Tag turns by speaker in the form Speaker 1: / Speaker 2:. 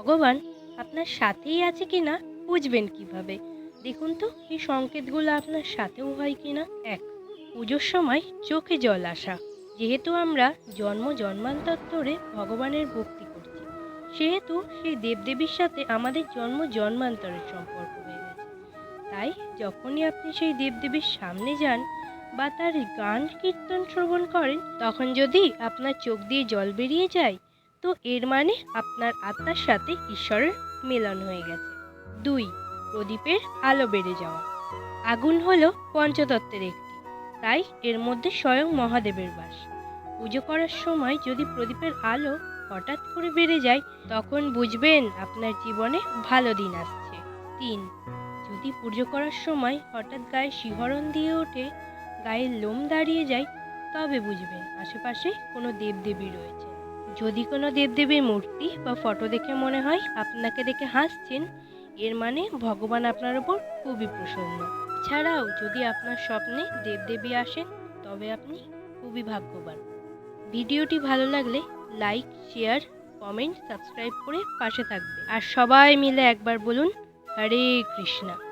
Speaker 1: ভগবান আপনার সাথেই আছে কিনা বুঝবেন কীভাবে? দেখুন তো, এই সংকেতগুলো আপনার সাথেও হয় কিনা? এক, পুজোর সময় চোখে জল আসা। যেহেতু আমরা জন্ম জন্মান্তর ভগবানের ভক্তি করছি, সেহেতু সেই দেবদেবীর সাথে আমাদের জন্ম জন্মান্তরের সম্পর্ক হয়ে গেছে। তাই যখনই আপনি সেই দেবদেবীর সামনে যান বা তার গান কীর্তন শ্রবণ করেন, তখন যদি আপনার চোখ দিয়ে জল বেরিয়ে যায় তো এর মানে আপনার আত্মার সাথে ঈশ্বরের মিলন হয়ে গেছে। দুই, প্রদীপের আলো বেড়ে যাওয়া। আগুন হলো পঞ্চতত্ত্বের একটি, তাই এর মধ্যে স্বয়ং মহাদেবের বাস। পুজো করার সময় যদি প্রদীপের আলো হঠাৎ করে বেড়ে যায়, তখন বুঝবেন আপনার জীবনে ভালো দিন আসছে। তিন, যদি পুজো করার সময় হঠাৎ গায়ে শিহরণ দিয়ে ওঠে গায়ের লোম দাঁড়িয়ে যায়, তবে বুঝবেন আশেপাশে কোনো দেবদেবী রয়েছে। যদি কোনো দেবদেবীর মূর্তি বা ফটো দেখে মনে হয় আপনাকে দেখে হাসছেন, এর মানে ভগবান আপনার ওপর খুবই প্রসন্ন। ছাড়াও যদি আপনার স্বপ্নে দেবদেবী আসেন, তবে আপনি খুবই ভাগ্যবান। ভিডিওটি ভালো লাগলে লাইক, শেয়ার, কমেন্ট, সাবস্ক্রাইব করে পাশে থাকবে আর সবাই মিলে একবার বলুন, হরে কৃষ্ণা।